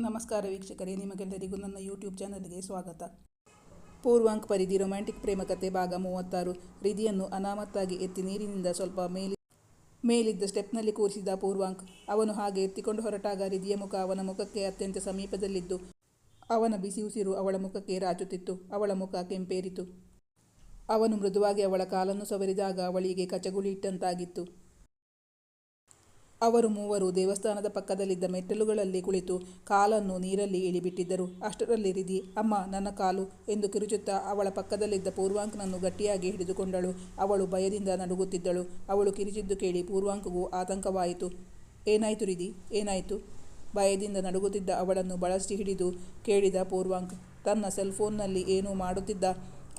ನಮಸ್ಕಾರ ವೀಕ್ಷಕರೇ, ನಿಮಗೆಲ್ಲರಿಗೂ ನನ್ನ ಯೂಟ್ಯೂಬ್ ಚಾನಲ್ಗೆ ಸ್ವಾಗತ. ಪೂರ್ವಾಂಕ್ ಪರಿಧಿ ರೊಮ್ಯಾಂಟಿಕ್ ಪ್ರೇಮಕತೆ ಭಾಗ ಮೂವತ್ತಾರು. ರಿಧಿಯನ್ನು ಅನಾಮತ್ತಾಗಿ ಎತ್ತಿ ನೀರಿನಿಂದ ಸ್ವಲ್ಪ ಮೇಲಿ, ಮೇಲಿದ್ದ ಸ್ಟೆಪ್ನಲ್ಲಿ ಕೂರಿಸಿದ ಪೂರ್ವಾಂಕ್, ಅವನು ಹಾಗೆ ಎತ್ತಿಕೊಂಡು ಹೊರಟಾಗ ರಿಧಿಯ ಮುಖ ಅವನ ಮುಖಕ್ಕೆ ಅತ್ಯಂತ ಸಮೀಪದಲ್ಲಿದ್ದು, ಅವನ ಬಿಸಿ ಉಸಿರು ಅವಳ ಮುಖಕ್ಕೆ ರಾಚುತ್ತಿತ್ತು, ಅವಳ ಮುಖ ಕೆಂಪೇರಿತು. ಅವನು ಮೃದುವಾಗಿ ಅವಳ ಕಾಲನ್ನು ಸವರಿದಾಗ ಅವಳಿಗೆ ಕಚಗುಳಿ ಇಟ್ಟಂತಾಗಿತ್ತು. ಅವರು ಮೂವರು ದೇವಸ್ಥಾನದ ಪಕ್ಕದಲ್ಲಿದ್ದ ಮೆಟ್ಟಲುಗಳಲ್ಲಿ ಕುಳಿತು ಕಾಲನ್ನು ನೀರಲ್ಲಿ ಇಳಿಬಿಟ್ಟಿದ್ದರು. ಅಷ್ಟರಲ್ಲಿ ರಿದಿ ಅಮ್ಮ, ನನ್ನ ಕಾಲು ಎಂದು ಕಿರುಚುತ್ತಾ ಅವಳ ಪಕ್ಕದಲ್ಲಿದ್ದ ಪೂರ್ವಾಂಕ್ನನ್ನು ಗಟ್ಟಿಯಾಗಿ ಹಿಡಿದುಕೊಂಡಳು. ಅವಳು ಭಯದಿಂದ ನಡುಗುತ್ತಿದ್ದಳು. ಅವಳು ಕಿರಿಚಿದ್ದು ಕೇಳಿ ಪೂರ್ವಾಂಕಗೂ ಆತಂಕವಾಯಿತು. ಏನಾಯಿತು ರಿದಿ ಏನಾಯಿತು? ಭಯದಿಂದ ನಡುಗುತ್ತಿದ್ದ ಅವಳನ್ನು ಬಳಸಿ ಹಿಡಿದು, ಕೇಳಿದ ಪೂರ್ವಾಂಕ್. ತನ್ನ ಸೆಲ್ಫೋನ್ನಲ್ಲಿ ಏನೂ ಮಾಡುತ್ತಿದ್ದ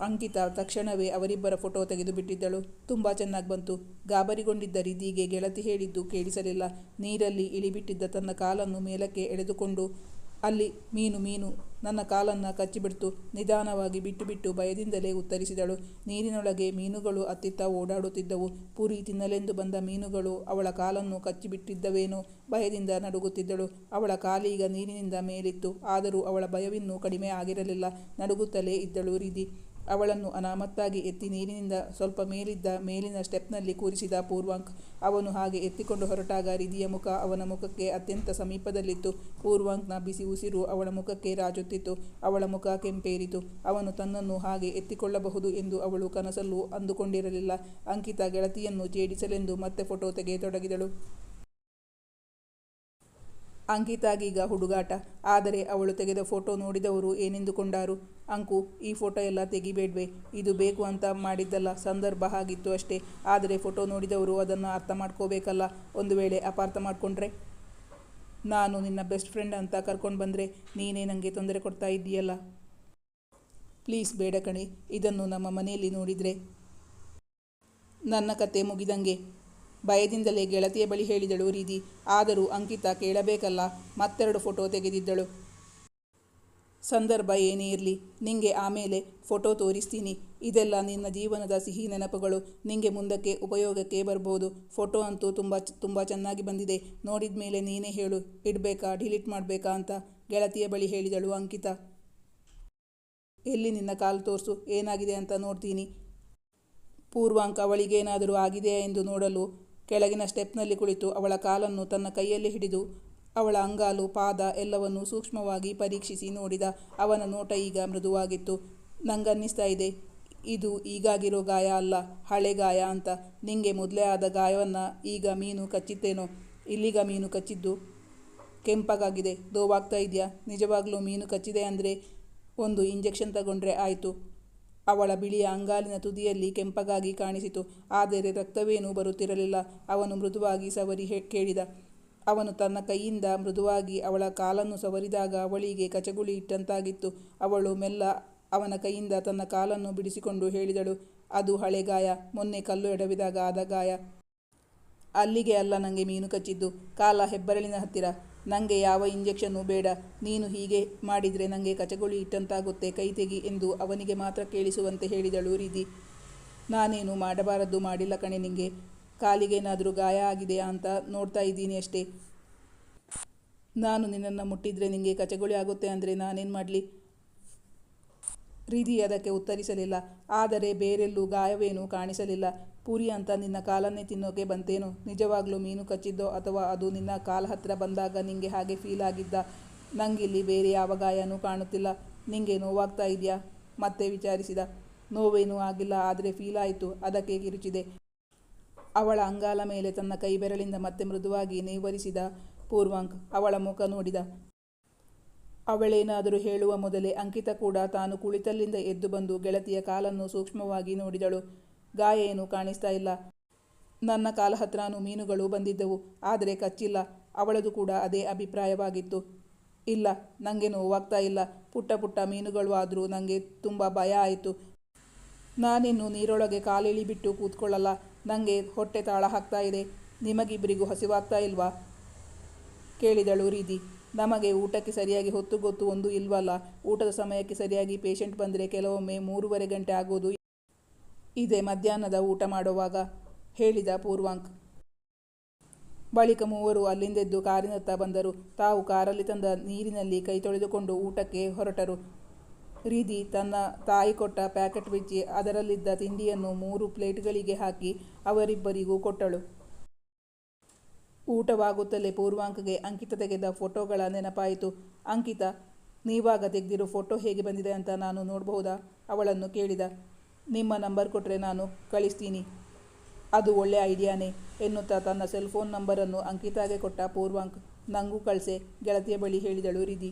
ಅಂಕಿತ ತಕ್ಷಣವೇ ಅವರಿಬ್ಬರ ಫೋಟೋ ತೆಗೆದು ಬಿಟ್ಟಿದ್ದಳು ತುಂಬ ಚೆನ್ನಾಗಿ ಬಂತು. ಗಾಬರಿಗೊಂಡಿದ್ದ ರೀತಿಗೆ ಗೆಳತಿ ಹೇಳಿದ್ದು ಕೇಳಿಸಲಿಲ್ಲ. ನೀರಲ್ಲಿ ಇಳಿಬಿಟ್ಟಿದ್ದ ತನ್ನ ಕಾಲನ್ನು ಮೇಲಕ್ಕೆ ಎಳೆದುಕೊಂಡು, ಅಲ್ಲಿ ಮೀನು ಮೀನು, ನನ್ನ ಕಾಲನ್ನು ಕಚ್ಚಿಬಿಡ್ತು. ನಿಧಾನವಾಗಿ ಬಿಟ್ಟು ಬಿಟ್ಟು ಭಯದಿಂದಲೇ ಉತ್ತರಿಸಿದಳು. ನೀರಿನೊಳಗೆ ಮೀನುಗಳು ಅತ್ತಿತ್ತ ಓಡಾಡುತ್ತಿದ್ದವು. ಪುರಿ ತಿನ್ನಲೆಂದು ಬಂದ ಮೀನುಗಳು ಅವಳ ಕಾಲನ್ನು ಕಚ್ಚಿಬಿಟ್ಟಿದ್ದವೇನೋ ಭಯದಿಂದ ನಡುಗುತ್ತಿದ್ದಳು. ಅವಳ ಕಾಲೀಗ ನೀರಿನಿಂದ ಮೇಲಿತ್ತು. ಆದರೂ ಅವಳ ಭಯವಿನ್ನೂ ಕಡಿಮೆ ಆಗಿರಲಿಲ್ಲ. ನಡುಗುತ್ತಲೇ ಇದ್ದಳು ರಿದಿ ಅವಳನ್ನು ಅನಾಮತ್ತಾಗಿ ಎತ್ತಿ ನೀರಿನಿಂದ ಸ್ವಲ್ಪ ಮೇಲಿದ್ದ ಮೇಲಿನ ಸ್ಟೆಪ್ನಲ್ಲಿ ಕೂರಿಸಿದ ಪೂರ್ವಾಂಕ್ ಅವನು ಹಾಗೆ ಎತ್ತಿಕೊಂಡು ಹೊರಟಾಗ ರಿದಿಯ ಮುಖ ಅವನ ಮುಖಕ್ಕೆ ಅತ್ಯಂತ ಸಮೀಪದಲ್ಲಿತ್ತು. ಪೂರ್ವಾಂಕ್ನ ಬಿಸಿ ಉಸಿರು ಅವಳ ಮುಖಕ್ಕೆ ರಾಜುತ್ತಿತ್ತು ಅವಳ ಮುಖ ಕೆಂಪೇರಿತು. ಅವನು ತನ್ನನ್ನು ಹಾಗೆ ಎತ್ತಿಕೊಳ್ಳಬಹುದು ಎಂದು ಅವಳು ಕನಸಲ್ಲೂ ಅಂದುಕೊಂಡಿರಲಿಲ್ಲ. ಅಂಕಿತ ಗೆಳತಿಯನ್ನು ಜೇಡಿಸಲೆಂದು ಮತ್ತೆ ಫೋಟೋ ತೆಗೆಯತೊಡಗಿದಳು. ಅಂಕಿತಾಗೀಗ ಹುಡುಗಾಟ. ಆದರೆ ಅವಳು ತೆಗೆದ ಫೋಟೋ ನೋಡಿದವರು ಏನೆಂದುಕೊಂಡಾರು? ಅಂಕು, ಈ ಫೋಟೋ ಎಲ್ಲ ತೆಗಿಬೇಡ್ವೆ. ಇದು ಬೇಕು ಅಂತ ಮಾಡಿದ್ದಲ್ಲ, ಸಂದರ್ಭ ಆಗಿತ್ತು ಅಷ್ಟೇ. ಆದರೆ ಫೋಟೋ ನೋಡಿದವರು ಅದನ್ನು ಅರ್ಥ ಮಾಡ್ಕೋಬೇಕಲ್ಲ. ಒಂದು ವೇಳೆ ಅಪಾರ್ಥ ಮಾಡಿಕೊಂಡ್ರೆ? ನಾನು ನಿನ್ನ ಬೆಸ್ಟ್ ಫ್ರೆಂಡ್ ಅಂತ ಕರ್ಕೊಂಡು ಬಂದರೆ ನೀನೇ ನನಗೆ ತೊಂದರೆ ಕೊಡ್ತಾ ಇದ್ದೀಯಲ್ಲ? ಪ್ಲೀಸ್ ಬೇಡ ಕಣೆ, ಇದನ್ನು ನಮ್ಮ ಮನೆಯಲ್ಲಿ ನೋಡಿದರೆ. ನನ್ನ ಕತೆ ಮುಗಿದಂಗೆ. ಭಯದಿಂದಲೇ ಗೆಳತಿಯ ಬಳಿ ಹೇಳಿದಳು ರೀದಿ ಆದರೂ ಅಂಕಿತ ಕೇಳಬೇಕಲ್ಲ, ಮತ್ತೆರಡು ಫೋಟೋ ತೆಗೆದಿದ್ದಳು. ಸಂದರ್ಭ ಏನೇ ಇರಲಿ, ನಿಂಗೆ ಆಮೇಲೆ ಫೋಟೋ ತೋರಿಸ್ತೀನಿ. ಇದೆಲ್ಲ ನಿನ್ನ ಜೀವನದ ಸಿಹಿ ನೆನಪುಗಳು. ನಿಂಗೆ ಮುಂದಕ್ಕೆ ಉಪಯೋಗಕ್ಕೆ ಬರ್ಬೋದು. ಫೋಟೋ ಅಂತೂ ತುಂಬ ತುಂಬ ಚೆನ್ನಾಗಿ ಬಂದಿದೆ. ನೋಡಿದ ಮೇಲೆ ನೀನೇ ಹೇಳು, ಇಡಬೇಕಾ, ಡಿಲೀಟ್ ಮಾಡಬೇಕಾ ಅಂತ ಗೆಳತಿಯ ಬಳಿ ಹೇಳಿದಳು ಅಂಕಿತ. ಎಲ್ಲಿ ನಿನ್ನ ಕಾಲು ತೋರಿಸು, ಏನಾಗಿದೆ ಅಂತ ನೋಡ್ತೀನಿ. ಪೂರ್ವಾಂಕ ಅವಳಿಗೇನಾದರೂ ಆಗಿದೆಯಾ ಎಂದು ನೋಡಲು ಕೆಳಗಿನ ಸ್ಟೆಪ್ನಲ್ಲಿ ಕುಳಿತು ಅವಳ ಕಾಲನ್ನು ತನ್ನ ಕೈಯಲ್ಲಿ ಹಿಡಿದು, ಅವಳ ಅಂಗಾಲು, ಪಾದ ಎಲ್ಲವನ್ನು ಸೂಕ್ಷ್ಮವಾಗಿ ಪರೀಕ್ಷಿಸಿ ನೋಡಿದ ಅವನ ನೋಟ ಈಗ ಮೃದುವಾಗಿತ್ತು. ನಂಗನ್ನಿಸ್ತಾ ಇದೆ, ಇದು ಈಗಾಗಿರೋ ಗಾಯ ಅಲ್ಲ, ಹಳೆ ಗಾಯ ಅಂತ. ನಿಂಗೆ ಮೊದಲೇ ಆದ ಗಾಯವನ್ನು ಈಗ ಮೀನು ಕಚ್ಚಿದ್ದೇನೋ ಇಲ್ಲಿಗ ಮೀನು ಕಚ್ಚಿದ್ದು? ಕೆಂಪಗಾಗಿದೆ, ದೋವಾಗ್ತಾ ಇದೆಯಾ? ನಿಜವಾಗ್ಲೂ ಮೀನು ಕಚ್ಚಿದೆ ಅಂದರೆ ಒಂದು ಇಂಜೆಕ್ಷನ್ ತಗೊಂಡ್ರೆ ಆಯಿತು. ಅವಳ ಬಿಳಿಯ ಅಂಗಾಲಿನ ತುದಿಯಲ್ಲಿ ಕೆಂಪಗಾಗಿ ಕಾಣಿಸಿತು. ಆದರೆ ರಕ್ತವೇನೂ ಬರುತ್ತಿರಲಿಲ್ಲ. ಅವನು ಮೃದುವಾಗಿ ಸವರಿ ಕೇಳಿದ. ಅವನು ತನ್ನ ಕೈಯಿಂದ ಮೃದುವಾಗಿ ಅವಳ ಕಾಲನ್ನು ಸವರಿದಾಗ ಅವಳಿಗೆ ಕಚಗುಳಿ ಇಟ್ಟಂತಾಗಿತ್ತು. ಅವಳು ಮೆಲ್ಲ ಅವನ ಕೈಯಿಂದ ತನ್ನ ಕಾಲನ್ನು ಬಿಡಿಸಿಕೊಂಡು ಹೇಳಿದಳು, ಅದು ಹಳೆ ಗಾಯ ಮೊನ್ನೆ ಕಲ್ಲು ಎಡವಿದಾಗ ಆದ ಗಾಯ. ಅಲ್ಲಿಗೆ ಅಲ್ಲ ನನಗೆ ಮೀನು ಕಚ್ಚಿದ್ದು. ಕಾಲ ಹೆಬ್ಬರಳಿನ ಹತ್ತಿರ. ನನಗೆ ಯಾವ ಇಂಜೆಕ್ಷನ್ನು ಬೇಡ. ನೀನು ಹೀಗೆ ಮಾಡಿದರೆ ನನಗೆ ಕಚಗುಳಿ ಇಟ್ಟಂತಾಗುತ್ತೆ ಕೈ ತೆಗಿ ಎಂದು ಅವನಿಗೆ ಮಾತ್ರ ಕೇಳಿಸುವಂತೆ ಹೇಳಿದಳು ರೀತಿ. ನಾನೇನು ಮಾಡಬಾರದ್ದು ಮಾಡಿಲ್ಲ ಕಣೆ ನಿಂಗೆ. ಕಾಲಿಗೇನಾದರೂ ಗಾಯ ಆಗಿದೆಯಾ ಅಂತ ನೋಡ್ತಾ ಇದ್ದೀನಿ ಅಷ್ಟೇ. ನಾನು ನಿನ್ನನ್ನು ಮುಟ್ಟಿದರೆ ನಿನಗೆ ಕಚಗುಳಿ ಆಗುತ್ತೆ ಅಂದರೆ ನಾನೇನು ಮಾಡಲಿ? ರೀತಿ ಅದಕ್ಕೆ ಉತ್ತರಿಸಲಿಲ್ಲ. ಆದರೆ ಬೇರೆಲ್ಲೂ ಗಾಯವೇನೂ ಕಾಣಿಸಲಿಲ್ಲ. ಪೂರಿ ಅಂತ ನಿನ್ನ ಕಾಲನ್ನೇ ತಿನ್ನೋಕೆ ಬಂತೇನು? ನಿಜವಾಗ್ಲೂ ಮೀನು ಕಚ್ಚಿದ್ದೋ ಅಥವಾ ಅದು ನಿನ್ನ ಕಾಲ ಹತ್ತಿರ ಬಂದಾಗ ನಿಂಗೆ ಹಾಗೆ ಫೀಲ್ ಆಗಿದ್ದ? ನಂಗಿಲ್ಲಿ ಬೇರೆ ಯಾವ ಗಾಯನೂ ಕಾಣುತ್ತಿಲ್ಲ. ನಿಂಗೆ ನೋವಾಗ್ತಾ ಇದೆಯಾ? ಮತ್ತೆ ವಿಚಾರಿಸಿದ. ನೋವೇನೂ ಆಗಿಲ್ಲ, ಆದರೆ ಫೀಲ್ ಆಯಿತು. ಅದಕ್ಕೆ ಕಿರುಚಿದೆ. ಅವಳ ಅಂಗಾಲ ಮೇಲೆ ತನ್ನ ಕೈ ಬೆರಳಿಂದ ಮತ್ತೆ ಮೃದುವಾಗಿ ನೇವರಿಸಿದ ಪೂರ್ವಾಂಕ್ ಅವಳ ಮುಖ ನೋಡಿದ. ಅವಳೇನಾದರೂ ಹೇಳುವ ಮೊದಲೇ ಅಂಕಿತ ಕೂಡ ತಾನು ಕುಳಿತಲ್ಲಿಂದ ಎದ್ದು ಬಂದು ಗೆಳತಿಯ ಕಾಲನ್ನು ಸೂಕ್ಷ್ಮವಾಗಿ ನೋಡಿದಳು. ಗಾಯ ಏನೂ ಕಾಣಿಸ್ತಾ ಇಲ್ಲ. ನನ್ನ ಕಾಲ ಹತ್ರನೂ ಮೀನುಗಳು ಬಂದಿದ್ದವು. ಆದರೆ ಕಚ್ಚಿಲ್ಲ. ಅವಳದು ಕೂಡ ಅದೇ ಅಭಿಪ್ರಾಯವಾಗಿತ್ತು. ಇಲ್ಲ ನನಗೆ ನೋವಾಗ್ತಾ ಇಲ್ಲ. ಪುಟ್ಟ ಪುಟ್ಟ ಮೀನುಗಳು ಆದರೂ ನನಗೆ ತುಂಬ ಭಯ ಆಯಿತು. ನಾನಿನ್ನು ನೀರೊಳಗೆ ಕಾಲಿಳಿಬಿಟ್ಟು ಕೂತ್ಕೊಳ್ಳಲ್ಲ. ನನಗೆ ಹೊಟ್ಟೆ ತಾಳ ಹಾಕ್ತಾ ಇದೆ. ನಿಮಗಿಬ್ಬರಿಗೂ ಹಸಿವಾಗ್ತಾ ಇಲ್ವಾ? ಕೇಳಿದಳು ರೀದಿ ನಮಗೆ ಊಟಕ್ಕೆ ಸರಿಯಾಗಿ ಹೊತ್ತು ಗೊತ್ತು ಒಂದು ಇಲ್ವಲ್ಲ. ಊಟದ ಸಮಯಕ್ಕೆ ಸರಿಯಾಗಿ ಪೇಷಂಟ್ ಬಂದರೆ ಕೆಲವೊಮ್ಮೆ ಮೂರುವರೆ ಗಂಟೆ ಆಗೋದು ಇದೆ ಮಧ್ಯಾಹ್ನದ ಊಟ ಮಾಡುವಾಗ ಹೇಳಿದ ಪೂರ್ವಾಂಕ್. ಬಳಿಕ ಮೂವರು ಅಲ್ಲಿಂದೆದ್ದು ಕಾರಿನತ್ತ ಬಂದರು. ತಾವು ಕಾರಲ್ಲಿ ತಂದ ನೀರಿನಲ್ಲಿ ಕೈ ತೊಳೆದುಕೊಂಡು ಊಟಕ್ಕೆ ಹೊರಟರು. ರೀದಿ ತನ್ನ ತಾಯಿ ಕೊಟ್ಟ ಪ್ಯಾಕೆಟ್ ಬಿಚ್ಚಿ ಅದರಲ್ಲಿದ್ದ ತಿಂಡಿಯನ್ನು ಮೂರು ಪ್ಲೇಟ್ಗಳಿಗೆ ಹಾಕಿ ಅವರಿಬ್ಬರಿಗೂ ಕೊಟ್ಟಳು. ಊಟವಾಗುತ್ತಲೇ ಪೂರ್ವಾಂಕಗೆ ಅಂಕಿತ ತೆಗೆದ ಫೋಟೋಗಳ ನೆನಪಾಯಿತು. ಅಂಕಿತ, ನೀವಾಗ ತೆಗೆದಿರೋ ಫೋಟೋ ಹೇಗೆ ಬಂದಿದೆ ಅಂತ ನಾನು ನೋಡಬಹುದಾ? ಅವಳನ್ನು ಕೇಳಿದ. ನಿಮ್ಮ ನಂಬರ್ ಕೊಟ್ಟರೆ ನಾನು ಕಳಿಸ್ತೀನಿ. ಅದು ಒಳ್ಳೆ ಐಡಿಯಾನೇ, ಎನ್ನುತ್ತಾ ತನ್ನ ಸೆಲ್ ಫೋನ್ ನಂಬರನ್ನು ಅಂಕಿತಾಗೆ ಕೊಟ್ಟ ಪೂರ್ವಾಂಕ್. ನಂಗೂ ಕಳಿಸೆ, ಗೆಳತಿಯ ಬಳಿ ಹೇಳಿದಳು ರಿಧಿ.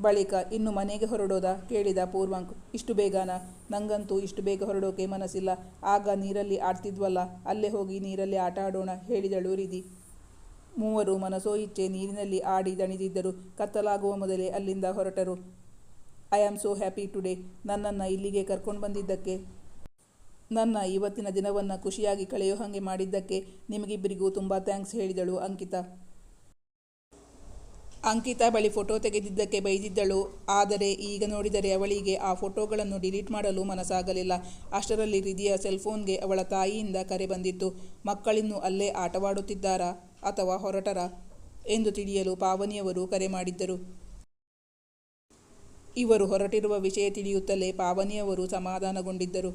ಬಳಿಕ ಇನ್ನು ಮನೆಗೆ ಹೊರಡೋದ ಕೇಳಿದ ಪೂರ್ವಾಂಕ್. ಇಷ್ಟು ಬೇಗನಾ? ನಂಗಂತೂ ಇಷ್ಟು ಬೇಗ ಹೊರಡೋಕೆ ಮನಸ್ಸಿಲ್ಲ. ಆಗ ನೀರಲ್ಲಿ ಆಡ್ತಿದ್ವಲ್ಲ, ಅಲ್ಲೇ ಹೋಗಿ ನೀರಲ್ಲಿ ಆಟ ಆಡೋಣ ಹೇಳಿದಳು ರಿಧಿ. ಮೂವರು ಮನಸೋ ಇಚ್ಛೆ ನೀರಿನಲ್ಲಿ ಆಡಿ ದಣಿದಿದ್ದರು. ಕತ್ತಲಾಗುವ ಮೊದಲೇ ಅಲ್ಲಿಂದ ಹೊರಟರು. I am so happy today ನನ್ನನ್ನು ಇಲ್ಲಿಗೆ ಕರ್ಕೊಂಡು ಬಂದಿದ್ದಕ್ಕೆ, ನನ್ನ ಇವತ್ತಿನ ದಿನವನ್ನು ಖುಷಿಯಾಗಿ ಕಳೆಯೋ ಹಾಗೆ ಮಾಡಿದ್ದಕ್ಕೆ ನಿಮಗಿಬ್ಬರಿಗೂ ತುಂಬ ಥ್ಯಾಂಕ್ಸ್ ಹೇಳಿದಳು ಅಂಕಿತಾ. ಅಂಕಿತಾ ಬಳಿ ಫೋಟೋ ತೆಗೆದಿದ್ದಕ್ಕೆ ಬೈದಿದ್ದಳು. ಆದರೆ ಈಗ ನೋಡಿದರೆ ಅವಳಿಗೆ ಆ ಫೋಟೋಗಳನ್ನು ಡಿಲೀಟ್ ಮಾಡಲು ಮನಸ್ಸಾಗಲಿಲ್ಲ. ಅಷ್ಟರಲ್ಲಿ ರಿದಿಯ ಸೆಲ್ಫೋನ್ಗೆ ಅವಳ ತಾಯಿಯಿಂದ ಕರೆ ಬಂದಿತ್ತು. ಮಕ್ಕಳಿನ್ನು ಅಲ್ಲೇ ಆಟವಾಡುತ್ತಿದ್ದಾರಾ ಅಥವಾ ಹೊರಟರಾ ಎಂದು ತಿಳಿಯಲು ಪಾವನಿಯವರು ಕರೆ ಮಾಡಿದ್ದರು. ಇವರು ಹೊರಟಿರುವ ವಿಷಯ ತಿಳಿಯುತ್ತಲೇ ಪಾವನಿಯವರು ಸಮಾಧಾನಗೊಂಡಿದ್ದರು.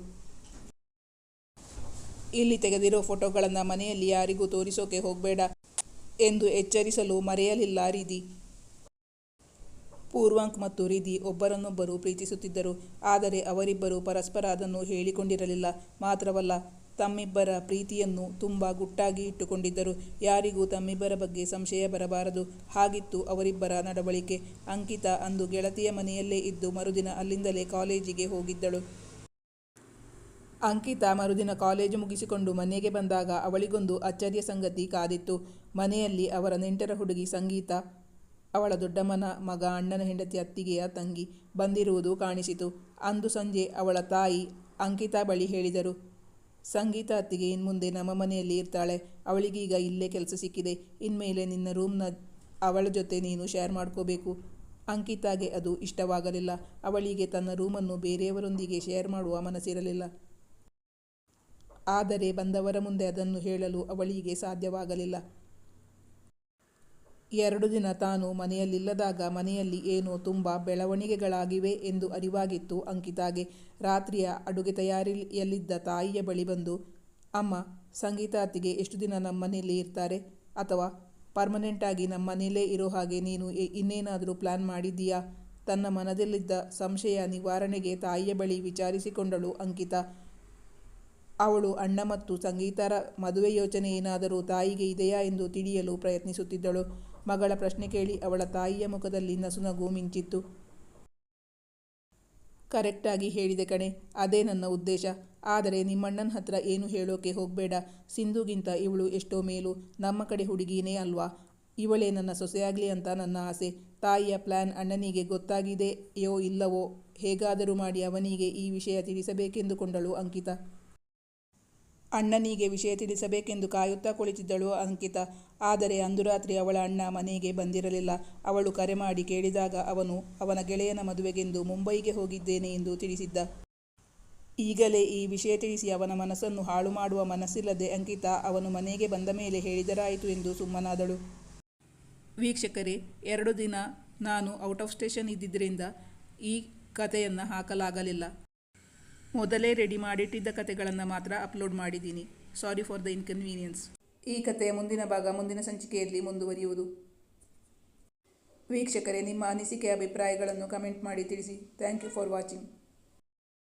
ಇಲ್ಲಿ ತೆಗೆದಿರೋ ಫೋಟೋಗಳನ್ನು ಮನೆಯಲ್ಲಿ ಯಾರಿಗೂ ತೋರಿಸೋಕೆ ಹೋಗಬೇಡ ಎಂದು ಎಚ್ಚರಿಸಲು ಮರೆಯಲಿಲ್ಲ ರೀದಿ ಪೂರ್ವಾಂಕ್ ಮತ್ತು ರೀದಿ ಒಬ್ಬರನ್ನೊಬ್ಬರು ಪ್ರೀತಿಸುತ್ತಿದ್ದರು. ಆದರೆ ಅವರಿಬ್ಬರು ಪರಸ್ಪರ ಅದನ್ನು ಹೇಳಿಕೊಂಡಿರಲಿಲ್ಲ. ಮಾತ್ರವಲ್ಲ ತಮ್ಮಿಬ್ಬರ ಪ್ರೀತಿಯನ್ನು ತುಂಬ ಗುಟ್ಟಾಗಿ ಇಟ್ಟುಕೊಂಡಿದ್ದರು. ಯಾರಿಗೂ ತಮ್ಮಿಬ್ಬರ ಬಗ್ಗೆ ಸಂಶಯ ಬರಬಾರದು. ಹಾಗಿತ್ತು ಅವರಿಬ್ಬರ ನಡವಳಿಕೆ. ಅಂಕಿತಾ ಅಂದು ಗೆಳತಿಯ ಮನೆಯಲ್ಲೇ ಇದ್ದು ಮರುದಿನ ಅಲ್ಲಿಂದಲೇ ಕಾಲೇಜಿಗೆ ಹೋಗಿದ್ದಳು. ಅಂಕಿತಾ ಮರುದಿನ ಕಾಲೇಜು ಮುಗಿಸಿಕೊಂಡು ಮನೆಗೆ ಬಂದಾಗ ಅವಳಿಗೊಂದು ಅಚ್ಚರಿಯ ಸಂಗತಿ ಕಾದಿತ್ತು. ಮನೆಯಲ್ಲಿ ಅವರ ನೆಂಟರ ಹುಡುಗಿ ಸಂಗೀತ, ಅವಳ ದೊಡ್ಡಮ್ಮನ ಮಗ ಅಣ್ಣನ ಹೆಂಡತಿ ಅತ್ತಿಗೆಯ ತಂಗಿ ಬಂದಿರುವುದು ಕಾಣಿಸಿತು. ಅಂದು ಸಂಜೆ ಅವಳ ತಾಯಿ ಅಂಕಿತಾ ಬಳಿ ಹೇಳಿದರು ಸಂಗೀತ ಅತ್ತಿಗೆ ಇನ್ಮುಂದೆ ನಮ್ಮ ಮನೆಯಲ್ಲಿ ಇರ್ತಾಳೆ. ಅವಳಿಗೀಗ ಇಲ್ಲೇ ಕೆಲಸ ಸಿಕ್ಕಿದೆ. ಇನ್ಮೇಲೆ ನಿನ್ನ ರೂಮ್ನ ಅವಳ ಜೊತೆ ನೀನು ಶೇರ್ ಮಾಡ್ಕೋಬೇಕು. ಅಂಕಿತಾಗೆ ಅದು ಇಷ್ಟವಾಗಲಿಲ್ಲ. ಅವಳಿಗೆ ತನ್ನ ರೂಮನ್ನು ಬೇರೆಯವರೊಂದಿಗೆ ಶೇರ್ ಮಾಡುವ ಮನಸ್ಸಿರಲಿಲ್ಲ. ಆದರೆ ಬಂದವರ ಮುಂದೆ ಅದನ್ನು ಹೇಳಲು ಅವಳಿಗೆ ಸಾಧ್ಯವಾಗಲಿಲ್ಲ. ಎರಡು ದಿನ ತಾನು ಮನೆಯಲ್ಲಿಲ್ಲದಾಗ ಮನೆಯಲ್ಲಿ ಏನೋ ತುಂಬ ಬೆಳವಣಿಗೆಗಳಾಗಿವೆ ಎಂದು ಅರಿವಾಗಿತ್ತು ಅಂಕಿತಾಗೆ. ರಾತ್ರಿಯ ಅಡುಗೆ ತಯಾರಿಯಲ್ಲಿದ್ದ ತಾಯಿಯ ಬಳಿ ಬಂದು, ಅಮ್ಮ ಸಂಗೀತಾತಿಗೆ ಎಷ್ಟು ದಿನ ನಮ್ಮ ಮನೆಯಲ್ಲಿ ಇರ್ತಾರೆ? ಅಥವಾ ಪರ್ಮನೆಂಟಾಗಿ ನಮ್ಮ ಮನೆಯಲ್ಲೇ ಇರೋ ಹಾಗೆ ನೀನು ಇನ್ನೇನಾದರೂ ಪ್ಲ್ಯಾನ್ ಮಾಡಿದ್ದೀಯಾ? ತನ್ನ ಮನದಲ್ಲಿದ್ದ ಸಂಶಯ ನಿವಾರಣೆಗೆ ತಾಯಿಯ ಬಳಿ ವಿಚಾರಿಸಿಕೊಂಡಳು ಅಂಕಿತಾ. ಅವಳು ಅಣ್ಣ ಮತ್ತು ಸಂಗೀತರ ಮದುವೆ ಯೋಚನೆ ಏನಾದರೂ ತಾಯಿಗೆ ಇದೆಯಾ ಎಂದು ತಿಳಿಯಲು ಪ್ರಯತ್ನಿಸುತ್ತಿದ್ದಳು. ಮಗಳ ಪ್ರಶ್ನೆ ಕೇಳಿ ಅವಳ ತಾಯಿಯ ಮುಖದಲ್ಲಿ ನಸುನಗು ಮಿಂಚಿತ್ತು. ಕರೆಕ್ಟಾಗಿ ಹೇಳಿದೆ ಕಣೆ, ಅದೇ ನನ್ನ ಉದ್ದೇಶ. ಆದರೆ ನಿಮ್ಮಣ್ಣನ ಹತ್ರ ಏನು ಹೇಳೋಕೆ ಹೋಗಬೇಡ. ಸಿಂಧುಗಿಂತ ಇವಳು ಎಷ್ಟೋ ಮೇಲು ನಮ್ಮ ಕಡೆ ಹುಡುಗಿನೇ ಅಲ್ವಾ? ಇವಳೇ ನನ್ನ ಸೊಸೆಯಾಗಲಿ ಅಂತ ನನ್ನ ಆಸೆ. ತಾಯಿಯ ಪ್ಲ್ಯಾನ್ ಅಣ್ಣನಿಗೆ ಗೊತ್ತಾಗಿದೆಯೋ ಇಲ್ಲವೋ? ಹೇಗಾದರೂ ಮಾಡಿ ಅವನಿಗೆ ಈ ವಿಷಯ ತಿಳಿಸಬೇಕೆಂದುಕೊಂಡಳು ಅಂಕಿತಾ. ಅಣ್ಣನಿಗೆ ವಿಷಯ ತಿಳಿಸಬೇಕೆಂದು ಕಾಯುತ್ತಾ ಕುಳಿತಿದ್ದಳು ಅಂಕಿತ. ಆದರೆ ಅಂದು ರಾತ್ರಿ ಅವಳ ಅಣ್ಣ ಮನೆಗೆ ಬಂದಿರಲಿಲ್ಲ. ಅವಳು ಕರೆ ಮಾಡಿ ಕೇಳಿದಾಗ ಅವನು, ಅವನ ಗೆಳೆಯನ ಮದುವೆಗೆಂದು ಮುಂಬೈಗೆ ಹೋಗಿದ್ದೇನೆ ಎಂದು ತಿಳಿಸಿದ್ದ. ಈಗಲೇ ಈ ವಿಷಯ ತಿಳಿಸಿ ಅವನ ಮನಸ್ಸನ್ನು ಹಾಳು ಮಾಡುವ ಮನಸ್ಸಿಲ್ಲದೆ ಅಂಕಿತ ಅವನು ಮನೆಗೆ ಬಂದ ಮೇಲೆ ಹೇಳಿದರಾಯಿತು ಎಂದು ಸುಮ್ಮನಾದಳು. ವೀಕ್ಷಕರೇ, ಎರಡು ದಿನ ನಾನು ಔಟ್ ಆಫ್ ಸ್ಟೇಷನ್ ಇದ್ದಿದ್ದರಿಂದ ಈ ಕಥೆಯನ್ನು ಹಾಕಲಾಗಲಿಲ್ಲ. ಮೊದಲೇ ರೆಡಿ ಮಾಡಿಟ್ಟಿದ್ದ ಕಥೆಗಳನ್ನು ಮಾತ್ರ ಅಪ್ಲೋಡ್ ಮಾಡಿದ್ದೀನಿ. ಸಾರಿ ಫಾರ್ ದ ಇನ್ಕನ್ವೀನಿಯನ್ಸ್ ಈ ಕಥೆಯ ಮುಂದಿನ ಭಾಗ ಮುಂದಿನ ಸಂಚಿಕೆಯಲ್ಲಿ ಮುಂದುವರಿಯುವುದು. ವೀಕ್ಷಕರೇ, ನಿಮ್ಮ ಅನಿಸಿಕೆ, ಅಭಿಪ್ರಾಯಗಳನ್ನು ಕಮೆಂಟ್ ಮಾಡಿ ತಿಳಿಸಿ. Thank you for watching